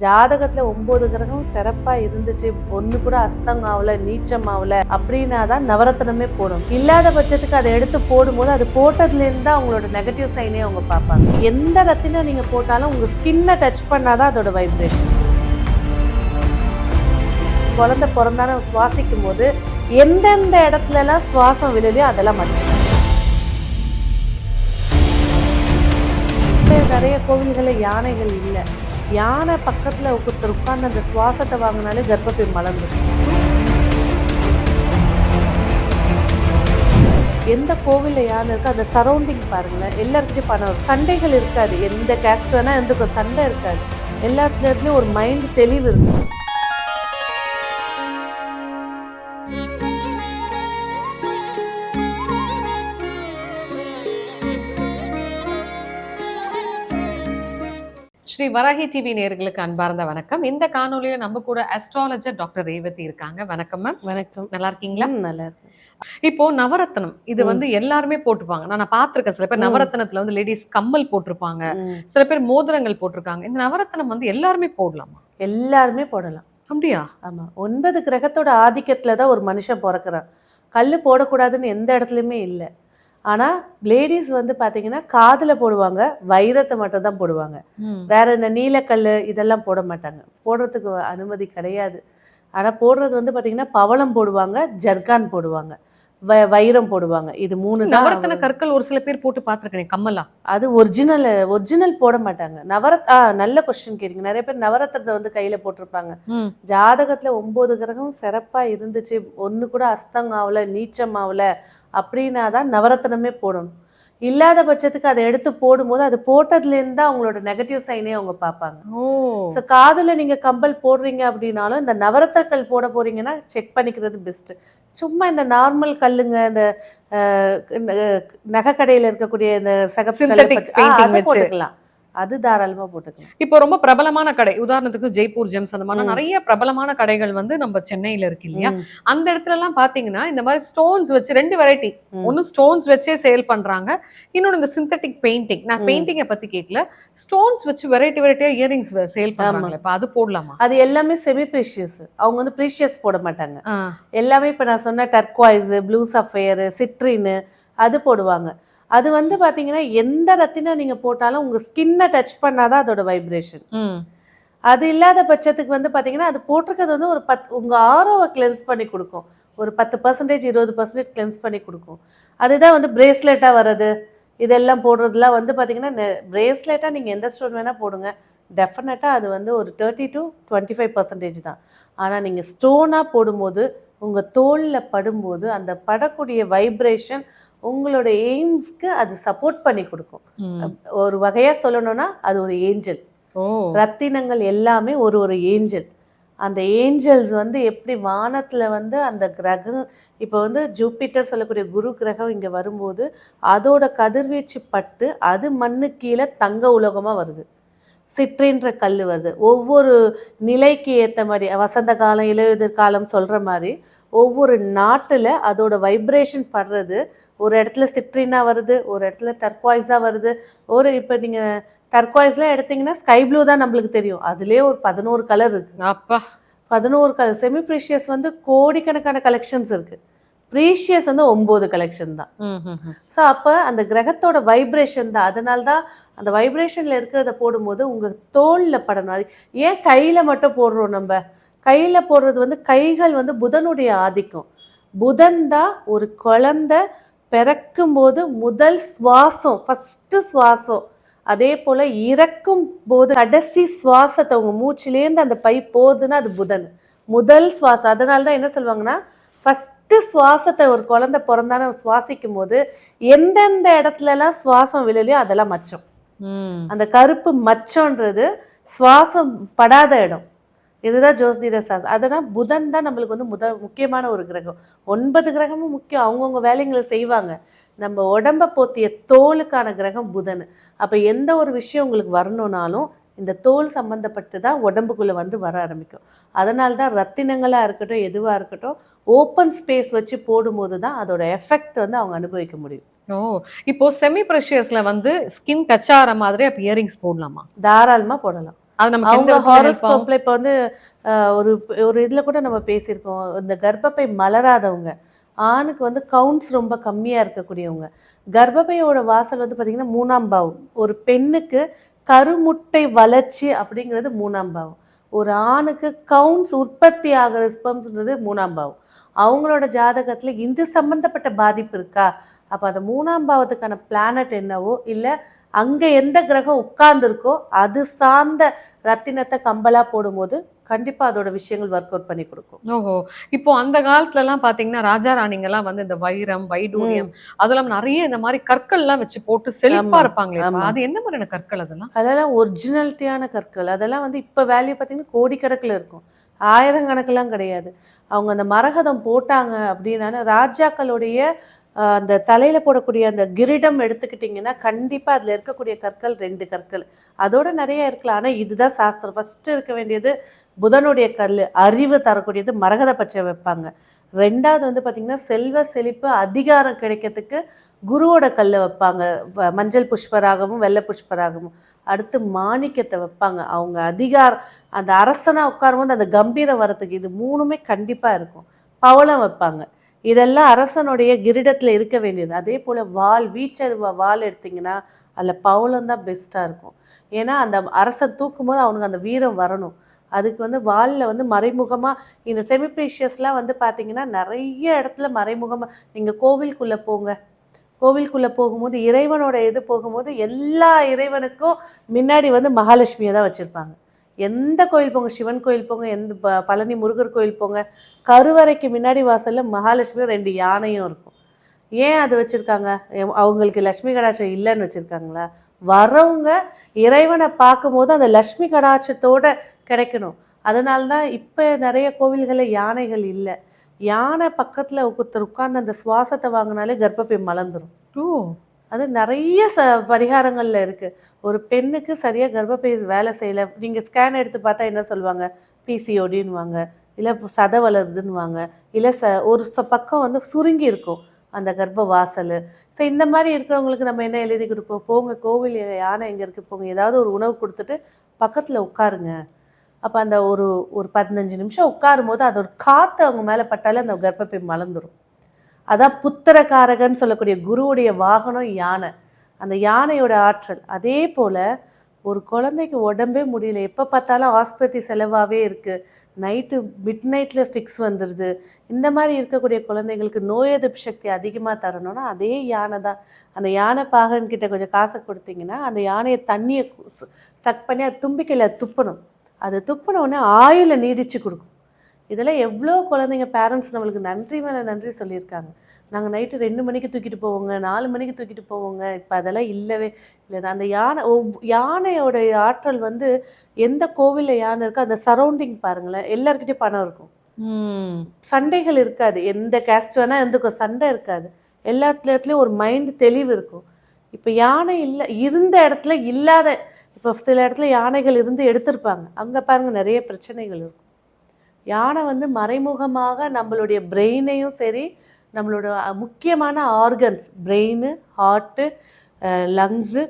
ஜாதகத்துல ஒன்பது கிரகம் சிறப்பா இருந்துச்சு. பொண்ணு கூட அஸ்தம் ஆகல நீச்சம் ஆகல அப்படின்னா தான் நவரத்னமே போடும். இல்லாத பட்சத்துக்கு அதை எடுத்து போடும்போது அது போட்டதுல இருந்து தான் அவங்களோட நெகட்டிவ் சைனே அவங்க பார்ப்பாங்க. எந்த ரத்தினம் நீங்க போட்டாலும் உங்க ஸ்கின்னை டச் பண்ணாதான் அதோட வைப்ரேஷன் குழந்தை பிறந்தான சுவாசிக்கும் போது எந்தெந்த இடத்துல எல்லாம் சுவாசம் விழுலையோ அதெல்லாம் மச்சு நிறைய கோவில்களில் யானைகள் இல்லை. யானை பக்கத்தில் ஒருத்தர் உட்கார்ந்து அந்த சுவாசத்தை வாங்கினாலே கர்ப்பப்பை மலர்ந்துடும் எந்த கோவில்ல யானை இருக்கோ அந்த சரௌண்டிங் பாருங்களேன் எல்லாருக்கிட்டையும் பணம் சண்டைகள் இருக்காது. எந்த கேஸ்ட் வேணால் எந்த சண்டை இருக்காது. எல்லா ஒரு மைண்ட் தெளிவு இருக்கும் ஸ்ரீ வராகி டிவி நேயர்களுக்கு அன்பார்ந்த வணக்கம். இந்த காணொலியில நம்ம கூட அஸ்ட்ராலஜர் டாக்டர் ரேவதி இருக்காங்க. வணக்கம் மேம் வணக்கம். நல்லா இருக்கீங்களா? நல்லா இருக்கு இப்போ நவரத்னம் இது. வந்து எல்லாருமே போட்டுப்பாங்க. நான் பார்த்திருக்கேன். சில பேர். நவரத்னத்துல வந்து லேடிஸ் கம்மல் போட்டிருப்பாங்க. சில பேர் மோதிரங்கள் போட்டிருக்காங்க. இந்த நவரத்னம் வந்து எல்லாருமே போடலாமா? எல்லாருமே போடலாம். அப்படியா? ஆமா. ஒன்பது கிரகத்தோட ஆதிக்கத்துல தான் ஒரு மனுஷன் பிறக்கிறான். கல் போடக்கூடாதுன்னு எந்த இடத்துலையுமே இல்லை. ஆனா லேடிஸ் வந்து பாத்தீங்கன்னா காதுல போடுவாங்க வைரத்தை மட்டும் தான் போடுவாங்க வேற இந்த நீலக்கல் இதெல்லாம் போட மாட்டாங்க. போடுறதுக்கு அனுமதி கிடையாது. ஆனா போடுறது வந்து பாத்தீங்கன்னா பவளம் போடுவாங்க ஜர்கான் போடுவாங்க. வ- வைரம் போடுவாங்க. இது மூணு தான் நவரத்ன கற்கள் ஒரு சில பேர் போட்டு பார்த்திருக்கேன் கம்மலா. அது ஒரிஜினல் ஒரிஜினல் போட மாட்டாங்க. நவரத் ஆ நல்ல கொஸ்டின் கேட்டீங்க. நிறைய பேர் நவரத்தினத்தை வந்து கையில போட்டிருப்பாங்க. ஜாதகத்துல ஒன்பது கிரகம் சிறப்பா இருந்துச்சு. ஒண்ணு கூட அஸ்தம் ஆகல நீச்சம் ஆகல அப்படின்னா தான் நவரத்னமே போடணும். இல்லாத பட்சத்துக்கு அதை எடுத்து போடும்போது அது போட்டதுல இருந்து தான் அவங்களோட நெகட்டிவ் சைனே அவங்க பார்ப்பாங்க. ஸோ காதுல நீங்க கம்பல் போடுறீங்க அப்படின்னாலும் இந்த நவரத்தக்கல் போட போறீங்கன்னா செக் பண்ணிக்கிறது பெஸ்ட் சும்மா இந்த நார்மல் கல்லுங்க இந்த நகை கடையில இருக்கக்கூடிய இந்த சகப்பு. போட்டுக்கலாம். அது தாராளமா போட்டுக்கலாம். இப்போ ரொம்ப பிரபலமான கடை. உதாரணத்துக்கு ஜெய்ப்பூர் ஜெம்ஸ் அந்த மாதிரி. நிறைய பிரபலமான கடைகள் வந்து நம்ம சென்னையில இருக்கு இல்லையா? அந்த இடத்துல எல்லாம் பாத்தீங்கன்னா இந்த மாதிரி ஸ்டோன்ஸ் வச்சு ரெண்டு வெரைட்டி. ஒன்னு ஸ்டோன்ஸ் வச்சே சேல் பண்றாங்க. இன்னொன்னு இந்த சிந்தட்டிக் பெயிண்டிங் நான். பெயிண்டிங்கை பத்தி கேட்கல ஸ்டோன்ஸ் வச்சு வெரைட்டி வெரைட்டியா இயரிங்ஸ் சேல் பண்றாங்க இப்ப அது போடலாமா? அது எல்லாமே செமி ப்ரீஷியஸ் அவங்க வந்து ப்ரீஷியஸ் போட மாட்டாங்க. எல்லாமே இப்போ நான் சொன்ன டர்க்வாய்ஸு ப்ளூ சஃபயரு சிட்ரின்னு அது போடுவாங்க. அது வந்து பாத்தீங்கன்னா எந்த ரத்தினம் நீங்க போட்டாலும் உங்க ஸ்கின்னை டச் பண்ணாதான் அதோட வைப்ரேஷன் அது இல்லாத பட்சத்துக்கு வந்து பாத்தீங்கன்னா அது போட்டிருக்கிறது வந்து ஒரு பத் உங்க ஆரோவை கிளென்ஸ் பண்ணி கொடுக்கும். ஒரு பத்து பர்சன்டேஜ் இருபது பர்சன்டேஜ் கிளென்ஸ் பண்ணி கொடுக்கும். அதுதான் வந்து பிரேஸ்லெட்டாக வர்றது. இதெல்லாம் போடுறதுலாம் வந்து பாத்தீங்கன்னா பிரேஸ்லெட்டாக நீங்கள் எந்த ஸ்டோன் வேணால் போடுங்க. டெஃபினட்டாக அது வந்து ஒரு thirty to twenty five percentage தான். ஆனால் நீங்கள் ஸ்டோனாக போடும்போது உங்கள் தோலில் படும்போது அந்த படக்கூடிய வைப்ரேஷன் உங்களோட எய்ம்ஸ்க்கு அது சப்போர்ட் பண்ணி கொடுக்கும். ஒரு வகையாக சொல்லணும்னா அது ஒரு ஏஞ்சல் ரத்தினங்கள் எல்லாமே ஒரு ஒரு ஏஞ்சல் அந்த ஏஞ்சல்ஸ் வந்து எப்படி வானத்துல வந்து அந்த கிரகம் இப்போ வந்து ஜூபிட்டர் சொல்லக்கூடிய குரு கிரகம் இங்க வரும்போது அதோட கதிர்வீச்சு பட்டு அது மண்ணு கீழே தங்க உலோகமா வருது. சிற்றின்ற கல் வருது. ஒவ்வொரு நிலைக்கு ஏத்த மாதிரி வசந்த காலம் இலையுதிர் காலம் சொல்ற மாதிரி ஒவ்வொரு நாட்டுல அதோட வைப்ரேஷன் படுறது ஒரு இடத்துல சிட்ரினா வருது ஒரு இடத்துல டர்க்வாய்ஸா வருது. ஒரு இப்போ நீங்க டர்க்வாய்ஸ்லாம் எடுத்தீங்கன்னா ஸ்கை ப்ளூ தான் நம்மளுக்கு தெரியும். அதுலயே ஒரு பதினோரு கலர் இருக்கு. அப்பா. பதினோரு கலர் செமி ப்ரீஷியஸ் வந்து கோடிக்கணக்கான கலெக்ஷன்ஸ் இருக்கு. ப்ரீஷியஸ் வந்து ஒம்பது கலெக்ஷன் தான். ஸோ அப்போ அந்த கிரகத்தோட வைப்ரேஷன் தான். அதனால தான் அந்த வைப்ரேஷனில் இருக்கிறத போடும்போது உங்கள் தோலில் படணும். அது ஏன் கையில் மட்டும் போடுறோம் நம்ம? கையில் போடுறது வந்து கைகள் வந்து புதனுடைய ஆதிக்கம். புதன் தான் ஒரு குழந்தை பிறக்கும்போது முதல் சுவாசம் ஃபஸ்ட்டு சுவாசம். அதே போல் இறக்கும் போது கடைசி சுவாசத்தை உங்கள் மூச்சிலேருந்து அந்த பை போகுதுன்னா அது புதன். முதல் சுவாசம். அதனால தான் என்ன சொல்லுவாங்கன்னா ஃபஸ்ட்டு சுவாசத்தை ஒரு குழந்தை பிறந்தான சுவாசிக்கும் போது எந்தெந்த இடத்துலலாம் சுவாசம் விழலையோ அதெல்லாம் மச்சம். அந்த கருப்பு மச்சம்ன்றது சுவாசம் படாத இடம். இதுதான் ஜோதிட சாஸ்திரம் அதனால் புதன் தான் நம்மளுக்கு வந்து முத முக்கியமான ஒரு கிரகம். ஒன்பது கிரகமும் முக்கியம். அவங்கவுங்க வேலைங்களை செய்வாங்க. நம்ம உடம்ப போத்திய தோலுக்கான கிரகம் புதன். அப்போ எந்த ஒரு விஷயம் உங்களுக்கு வரணும்னாலும் இந்த தோல் சம்மந்தப்பட்டு தான் உடம்புக்குள்ளே வந்து வர ஆரம்பிக்கும். அதனால தான் ரத்தினங்களாக இருக்கட்டும் எதுவாக இருக்கட்டும் ஓப்பன் ஸ்பேஸ் வச்சு போடும்போது தான் அதோட எஃபெக்ட் வந்து அவங்க அனுபவிக்க முடியும். ஓ இப்போ செமி ப்ரெஷியஸ்ல வந்து ஸ்கின் டச் ஆகிற மாதிரி அப்ப இயரிங்ஸ் போடலாமா? தாராளமாக போடலாம். அது நம்ம அவங்க? ஹாரோஸ்கோப்ல இப்போ வந்து ஒரு ஒரு இதில் கூட நம்ம பேசியிருக்கோம். இந்த கர்ப்பப்பை மலராதவங்க ஆணுக்கு வந்து கவுண்ட்ஸ் ரொம்ப கம்மியாக இருக்கக்கூடியவங்க. கர்ப்பப்பையோட வாசல் வந்து பார்த்திங்கன்னா மூணாம் பாவம். ஒரு பெண்ணுக்கு கருமுட்டை வளர்ச்சி அப்படிங்கிறது மூணாம் பாவம். ஒரு ஆணுக்கு கவுண்ட்ஸ் உற்பத்தி ஆகிற ஸ்பம்ஸ்ன்றது மூணாம் பாவம். அவங்களோட ஜாதகத்தில் இது சம்மந்தப்பட்ட பாதிப்பு இருக்கா? அப்போ அந்த மூணாம் பாவத்துக்கான பிளானட் என்னவோ இல்லை அங்கே எந்த கிரகம் உட்கார்ந்துருக்கோ அது சார்ந்த ரத்தினத்தை கம்பலா போடும்போது கண்டிப்பாக அதோட விஷயங்கள் ஒர்க் அவுட் பண்ணி கொடுக்கும். ஓஹோ. இப்போ அந்த காலத்துல எல்லாம் பாத்தீங்கன்னா ராஜா ராணிங்க எல்லாம் வந்து இந்த வைரம் வைடூரியம் அதெல்லாம் நிறைய இந்த மாதிரி கற்கள் எல்லாம் வச்சு போட்டு செழிப்பா இருப்பாங்களே. அது என்ன மாதிரியான கற்கள் அதெல்லாம்? அதெல்லாம் ஒரிஜினாலிட்டியான கற்கள். அதெல்லாம் வந்து இப்போ வேல்யூ பார்த்தீங்கன்னா கோடிக்கணக்கில் இருக்கும். ஆயிரக்கணக்கெல்லாம் கிடையாது. அவங்க அந்த மரகதம் போட்டாங்க அப்படின்னா ராஜாக்களுடைய அந்த தலையில் போடக்கூடிய அந்த கிரீடம் எடுத்துக்கிட்டிங்கன்னா கண்டிப்பாக அதில் இருக்கக்கூடிய கற்கள் ரெண்டு கற்கள். அதோட நிறைய இருக்கலாம். ஆனால் இதுதான் சாஸ்திரம். ஃபஸ்ட்டு இருக்க வேண்டியது புதனுடைய கல் அறிவு தரக்கூடியது மரகத பச்சை வைப்பாங்க. ரெண்டாவது வந்து பார்த்திங்கன்னா செல்வ செழிப்பு அதிகாரம் கிடைக்கிறதுக்கு குருவோட கல்லை வைப்பாங்க. மஞ்சள் புஷ்பராகவும் வெள்ளை புஷ்பராகவும். அடுத்து மாணிக்கத்தை வைப்பாங்க. அவங்க அதிகாரம் அந்த அரசனாக உட்காரும்போது அந்த கம்பீரம் வரத்துக்கு இது மூணுமே கண்டிப்பாக இருக்கும். பவளம் வைப்பாங்க. இதெல்லாம் அரசனுடைய கிரீடத்தில் இருக்க வேண்டியது. அதே போல் வாள் வீச்சருவ வால் எடுத்திங்கன்னா அதில் பவுலந்தான் தான் பெஸ்ட்டாக இருக்கும். ஏன்னா அந்த அரசன் தூக்கும் போது அவனுக்கு அந்த வீரம் வரணும். அதுக்கு வந்து வாளில் வந்து மறைமுகமாக இந்த செமிப்ரீஷியஸ்லாம் வந்து பார்த்தீங்கன்னா நிறைய இடத்துல மறைமுகமாக நீங்கள் கோவிலுக்குள்ளே போங்க. கோவிலுக்குள்ளே போகும்போது இறைவனோட இது போகும்போது எல்லா இறைவனுக்கும் முன்னாடி வந்து மகாலட்சுமியை தான் வச்சுருப்பாங்க. எந்த கோயில் போங்க சிவன் கோயில் போங்க எந்த ப பழனி முருகர் கோயில் போங்க கருவறைக்கு முன்னாடி வாசலில் மகாலட்சுமி ரெண்டு யானையும் இருக்கும். ஏன் அது வச்சுருக்காங்க? அவங்களுக்கு லக்ஷ்மி கடாட்சம் இல்லைன்னு வச்சுருக்காங்களா? வரவங்க இறைவனை பார்க்கும்போது அந்த லக்ஷ்மி கடாட்சத்தோட கிடைக்கணும். அதனால தான் இப்போ நிறைய கோவில்களில் யானைகள் இல்லை. யானை பக்கத்தில் ஒருத்தர் உட்கார்ந்து அந்த சுவாசத்தை வாங்கினாலே கர்ப்பப்பை மலர்ந்துடும் ஓ. அது நிறைய ச பரிகாரங்களில் இருக்குது ஒரு பெண்ணுக்கு சரியாக கர்ப்பப்பை வேலை செய்யல நீங்கள் ஸ்கேன் எடுத்து பார்த்தா என்ன சொல்லுவாங்க? பிசிஓடின்னுவாங்க இல்லை சதை வளருதுன்னுவாங்க. இல்லை ச ஒரு ச பக்கம் வந்து சுருங்கி இருக்கும் அந்த கர்ப்ப வாசல் ஸோ இந்த மாதிரி இருக்கிறவங்களுக்கு நம்ம என்ன எழுதி கொடுப்போம்? போங்க கோவில் யானை எங்கே இருக்குது போங்க. ஏதாவது ஒரு உணவு கொடுத்துட்டு பக்கத்தில் உட்காருங்க. அப்போ அந்த ஒரு ஒரு பதினஞ்சு நிமிஷம் உட்காரும் போது அது ஒரு காற்று அவங்க மேலே பட்டாலே அந்த கர்ப்பப்பை மலர்ந்துடும் அதான் புத்திரகாரகன்னு சொல்லக்கூடிய குருவுடைய வாகனம் யானை. அந்த யானையோட ஆற்றல். அதே போல் ஒரு குழந்தைக்கு உடம்பே முடியல. எப்போ பார்த்தாலும் ஆஸ்பத்திரி செலவாகவே இருக்குது நைட்டு மிட் நைட்டில் ஃபிக்ஸ் வந்துடுது இந்த மாதிரி இருக்கக்கூடிய குழந்தைங்களுக்கு நோய் எதிர்ப்பு சக்தி அதிகமாக தரணும்னா அதே யானை தான். அந்த யானை பாகன்கிட்ட கொஞ்சம் காசை கொடுத்தீங்கன்னா அந்த யானையை தண்ணியை சக் பண்ணி அது தும்பிக்கையில் துப்பணும். அது துப்பினோடனே ஆயுளை நீடிச்சு கொடுக்கும். இதெல்லாம் எவ்வளோ குழந்தைங்க பேரண்ட்ஸ் நம்மளுக்கு நன்றி மேலே நன்றி சொல்லியிருக்காங்க. நாங்கள் நைட்டு ரெண்டு மணிக்கு தூக்கிட்டு போவோங்க நாலு மணிக்கு தூக்கிட்டு போவோங்க. இப்போ அதெல்லாம் இல்லவே இல்லை. அந்த யானை யானையோட ஆற்றல் வந்து எந்த கோவிலில் யானை இருக்கோ அந்த சரௌண்டிங் பாருங்களேன் எல்லாருக்கிட்டையும் பணம் இருக்கும். சண்டைகள் இருக்காது. எந்த கேஸ்ட் வேணால் இருந்துக்கும் சண்டை இருக்காது. எல்லா இடத்துலையும் ஒரு மைண்ட் தெளிவு இருக்கும். இப்போ யானை இல்லை இருந்த இடத்துல இல்லாத இப்போ சில இடத்துல யானைகள் இருந்து எடுத்திருப்பாங்க. அங்கே பாருங்க நிறைய பிரச்சனைகள் இருக்கும். யானை வந்து மறைமுகமாக நம்மளுடைய பிரெயினையும் சரி நம்மளோட முக்கியமான ஆர்கன்ஸ் பிரெயின் ஹார்ட்டு லங்ஸு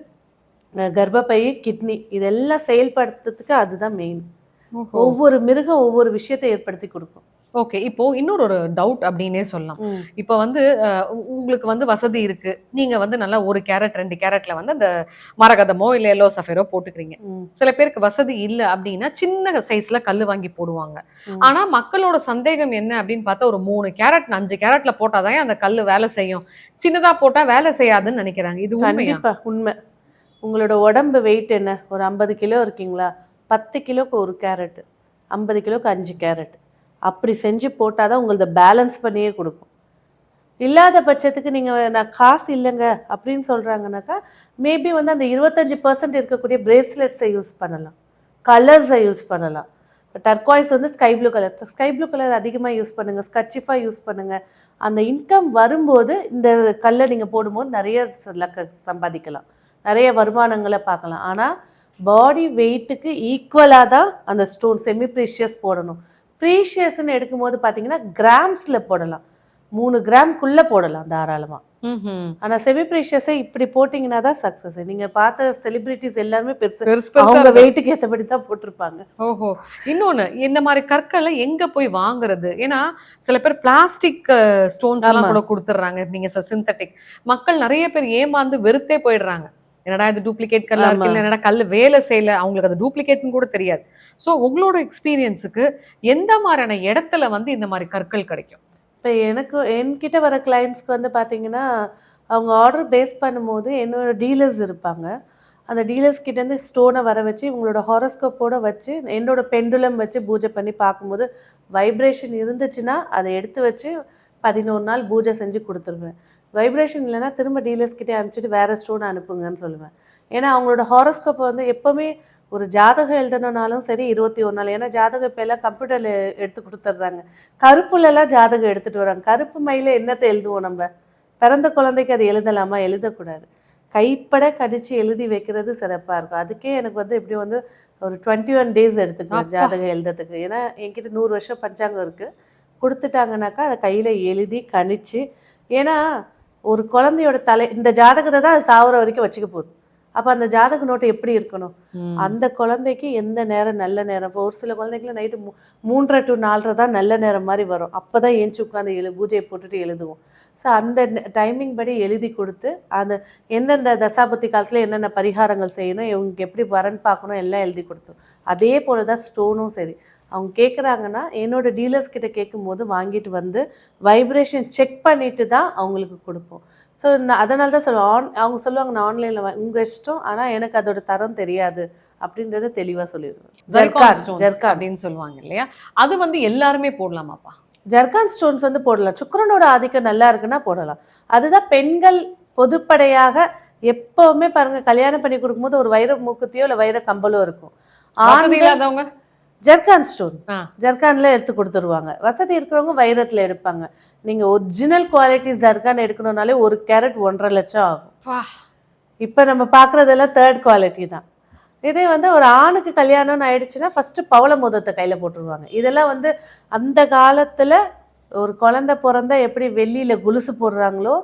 கர்ப்பப்பை கிட்னி இதெல்லாம் செயல்படுத்துறதுக்கு அதுதான் மெயின் ஒவ்வொரு மிருகம் ஒவ்வொரு விஷயத்தை ஏற்படுத்தி கொடுக்கும். ஓகே இப்போ இன்னொரு ஒரு டவுட் அப்படின்னே சொல்லலாம். இப்போ வந்து உங்களுக்கு வந்து வசதி இருக்கு. நீங்க வந்து நல்லா ஒரு கேரட் ரெண்டு கேரட்ல வந்து அந்த மரகதமோ இல்ல எல்லோ சஃபேரோ போட்டுக்கிறீங்க. சில பேருக்கு வசதி இல்ல அப்படின்னா சின்ன சைஸ்ல கல்லு வாங்கி போடுவாங்க. ஆனா மக்களோட சந்தேகம் என்ன அப்படின்னு பார்த்தா ஒரு மூணு கேரட் அஞ்சு கேரட்ல போட்டாதான் அந்த கல்லு வேலை செய்யும். சின்னதா போட்டா வேலை செய்யாதுன்னு நினைக்கிறாங்க. இது உண்மையா? உண்மை. உங்களோட உடம்பு வெயிட் என்ன? ஒரு ஐம்பது கிலோ இருக்கீங்களா? பத்து கிலோக்கு ஒரு கேரட் ஐம்பது கிலோக்கு அஞ்சு கேரட் அப்படி செஞ்சு போட்டால் தான் உங்களது பேலன்ஸ் பண்ணியே கொடுக்கும். இல்லாத பட்சத்துக்கு நீங்கள் நான் காசு இல்லைங்க அப்படின்னு சொல்கிறாங்கனாக்கா மேபி வந்து அந்த இருபத்தஞ்சி பர்சன்ட் இருக்கக்கூடிய பிரேஸ்லெட்ஸை யூஸ் பண்ணலாம். கலர்ஸை யூஸ் பண்ணலாம். இப்போ டர்காய்ஸ் வந்து sky blue colour sky blue colour அதிகமாக யூஸ் பண்ணுங்கள் ஸ்கச்சிஃபாக யூஸ் பண்ணுங்கள் அந்த இன்கம் வரும்போது இந்த கல்லை நீங்கள் போடும்போது நிறைய லக்க சம்பாதிக்கலாம். நிறைய வருமானங்களை பார்க்கலாம். ஆனால் பாடி வெயிட்டுக்கு ஈக்குவலாக தான் அந்த ஸ்டோன் செமி ப்ரீஷியஸ் போடணும். ப்ரீஷியஸ்ன்னு எடுக்கும்போது பார்த்தீங்கன்னா கிராம்ஸில் போடலாம். மூணு கிராம்குள்ளே போடலாம் தாராளமாக. ஆனா செமி ப்ரீஷியஸை இப்படி போட்டீங்கன்னா தான் சக்சஸ் நீங்க பார்த்த செலிபிரிட்டிஸ் எல்லாருமே பெருசு. அவங்க. வெயிட்டுக்கு ஏத்தபடி தான் போட்டிருப்பாங்க. ஓஹோ. இன்னொன்னு இந்த மாதிரி கற்களை எங்க போய் வாங்குறது? ஏன்னா சில பேர் பிளாஸ்டிக் ஸ்டோன்ஸ் எல்லாம். கூட கொடுத்துட்றாங்க. நீங்க சிந்தட்டிக் மக்கள் நிறைய பேர் ஏமாந்து வெறுத்தே போயிடுறாங்க. என்னடா இது டூப்ளிகேட் கல்லா இருக்கு? என்னடா கல் வேலை செய்யல? அவங்களுக்கு அது டூப்ளிகேட்னு கூட தெரியாது. சோ உங்களோட எக்ஸ்பீரியன்ஸுக்கு எந்த மாதிரியான இடத்துல வந்து இந்த மாதிரி கற்கள் கிடைக்கும்? இப்போ எனக்கு என்கிட்ட வர கிளைண்ட்ஸ்க்கு வந்து பார்த்தீங்கன்னா அவங்க ஆர்டர் பேஸ் பண்ணும்போது என்னோட டீலர்ஸ் இருப்பாங்க. அந்த டீலர்ஸ் கிட்டேருந்து ஸ்டோனை வர வச்சு இவங்களோட ஹாரோஸ்கோப்போட வச்சு என்னோட பெண்டுலம் வச்சு பூஜை பண்ணி பார்க்கும்போது வைப்ரேஷன் இருந்துச்சுன்னா அதை எடுத்து வச்சு பதினோரு நாள் பூஜை செஞ்சு கொடுத்துருவேன். வைப்ரேஷன் இல்லைன்னா திரும்ப டீலர்ஸ் கிட்டே அனுப்பிச்சிட்டு வேறு ஸ்டோன் அனுப்புங்கன்னு சொல்லுவேன். ஏன்னா அவங்களோட ஹாரோஸ்கோப்பை வந்து எப்போவுமே ஒரு ஜாதகம் எழுதணும்னாலும் சரி இருபத்தி ஒரு நாள். ஏன்னா ஜாதகம் இப்போ எல்லாம் கம்ப்யூட்டரில் எடுத்து கொடுத்துட்றாங்க. கருப்புலலாம் ஜாதகம் எடுத்துட்டு வராங்க. கருப்பு மயில என்னத்தை எழுதுவோம் நம்ம? பிறந்த குழந்தைக்கு அது எழுதலாமா? எழுதக்கூடாது. கைப்பட கடிச்சு எழுதி வைக்கிறது சிறப்பாக இருக்கும். அதுக்கே எனக்கு வந்து இப்படி வந்து ஒரு டுவெண்ட்டி ஒன் டேஸ் எடுத்துக்குவேன் அப்பா. ஜாதகம் எழுதுறதுக்கு. ஏன்னா என்கிட்ட நூறு வருஷம் பஞ்சாங்கம் இருக்குது கொடுத்துட்டாங்கனாக்கா அதை கையில் எழுதி கணிச்சு ஏன்னா ஒரு குழந்தையோட தலை இந்த ஜாதகத்தை தான் அது சாகுற வரைக்கும் வச்சுக்க போகுது. அப்போ அந்த ஜாதக நோட்டு எப்படி இருக்கணும். அந்த குழந்தைக்கு எந்த நேரம் நல்ல நேரம்? இப்போ ஒரு சில குழந்தைக்குலாம் நைட்டு மூன்றரை டு நாலரை தான் நல்ல நேரம் மாதிரி வரும். அப்போ தான் ஏஞ்சி உட்காந்து எழு பூஜையை போட்டுட்டு எழுதுவோம். ஸோ அந்த டைமிங் படி எழுதி கொடுத்து அந்த எந்தெந்த தசாபுத்தி காலத்தில் என்னென்ன பரிகாரங்கள் செய்யணும் இவங்களுக்கு எப்படி வரன் பார்க்கணும் எல்லாம் எழுதி கொடுத்தோம். அதே போல தான் ஸ்டோனும் சரி. அவங்க கேட்குறாங்கன்னா என்னோட டீலர்ஸ் கிட்ட கேட்கும்போது வாங்கிட்டு வந்து வைப்ரேஷன் செக் பண்ணிட்டு தான் அவங்களுக்கு கொடுப்போம். ஸோ நான் அதனால தான் சொல்லுவேன் ஆன் அவங்க சொல்லுவாங்க நான் ஆன்லைனில் உங்கள் இஷ்டம் ஆனால் எனக்கு அதோட தரம் தெரியாது. அப்படின்றத தெளிவாக சொல்லிடுவேன். ஜர்கான் ஜர்கான் அப்படின்னு சொல்லுவாங்க இல்லையா? அது வந்து எல்லாருமே போடலாமாப்பா? ஜர்கான் ஸ்டோன்ஸ் வந்து போடலாம். சுக்கிரனோட ஆதிக்கம் நல்லா இருக்குன்னா போடலாம். அதுதான் பெண்கள் பொதுப்படையாக எப்பவுமே பாருங்க கல்யாணம் பண்ணி கொடுக்கும்போது ஒரு வைர மூக்குத்தியோ இல்லை வைர கம்பலோ இருக்கும். ஆண்கள் ஜர்கான் ஸ்டோன். ஜர்கான்ல எடுத்து கொடுத்துருவாங்க. வசதி இருக்கிறவங்க வைரத்துல எடுப்பாங்க. நீங்க ஒரிஜினல் குவாலிட்டி ஜர்கான் எடுக்கணும்னாலே ஒரு கேரட் ஒன்றரை லட்சம் ஆகும். இப்போ நம்ம பார்க்குறதெல்லாம் தேர்ட் குவாலிட்டி தான். இதே வந்து ஒரு ஆணுக்கு கல்யாணம்னு ஆயிடுச்சுன்னா ஃபஸ்ட்டு பவள மோதத்தை கையில் போட்டுருவாங்க. இதெல்லாம் வந்து அந்த காலத்தில் ஒரு குழந்தை பிறந்தா எப்படி வெள்ளியில் கொலுசு போடுறாங்களோ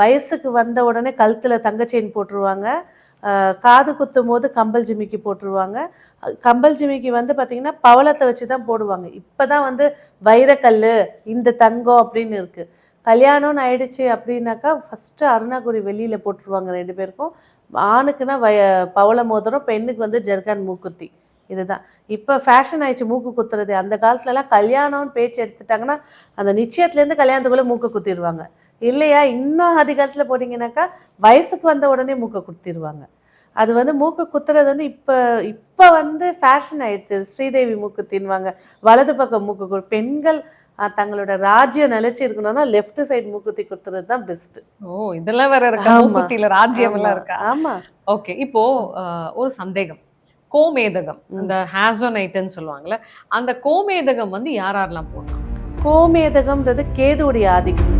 வயசுக்கு வந்த உடனே கழுத்தில் தங்க செயின் போட்டுருவாங்க. காது குத்தும் போது கம்பல் ஜிமிக்கி போட்டுருவாங்க. கம்பல் ஜிமிக்கி வந்து பார்த்திங்கன்னா பவளத்தை வச்சு தான் போடுவாங்க. இப்போ தான் வந்து வைரக்கல் இந்த தங்கம் அப்படின்னு இருக்குது கல்யாணம்னு ஆயிடுச்சு அப்படின்னாக்கா ஃபஸ்ட்டு அருணாகுரி வெளியில் போட்டுருவாங்க ரெண்டு பேருக்கும். ஆணுக்குன்னா வய பவள மோதிரம் பெண்ணுக்கு வந்து ஜெர்கான் மூக்குத்தி. இதுதான். இப்போ ஃபேஷன் ஆயிடுச்சு மூக்கு குத்துறது. அந்த காலத்துலலாம் கல்யாணம்னு பேச்சு எடுத்துட்டாங்கன்னா அந்த நிச்சயத்துலேருந்து கல்யாணத்துக்குள்ளே மூக்கு குத்திடுவாங்க இல்லையா? இன்னும் அதிகாலத்தில் போட்டிங்கனாக்கா வயசுக்கு வந்த உடனே மூக்கை குத்திடுவாங்க அது வந்து மூக்கு குத்துறது வந்து இப்போ இப்போ வந்து ஃபேஷன் ஆயிடுச்சு. ஸ்ரீதேவி மூக்கு தின்வாங்க வலது பக்கம் மூக்கு பெண்கள் தங்களோட ராஜ்யம் நிலைச்சு இருக்கணும்னா லெஃப்ட் சைடு மூக்குத்தி குத்துறது தான் பெஸ்ட் ஓ இதெல்லாம் வேற இருக்கா. மூக்குத்தியில ராஜ்யம் எல்லாம் இருக்கா? ஆமா. ஓகே இப்போ ஒரு சந்தேகம். கோமேதகம் அந்த ஹேசோனைட்னு சொல்லுவாங்கல்ல அந்த கோமேதகம் வந்து யார் யாரெல்லாம் போடலாம் கோமேதகம்ன்றது கேதுவுடைய ஆதிக்கம்.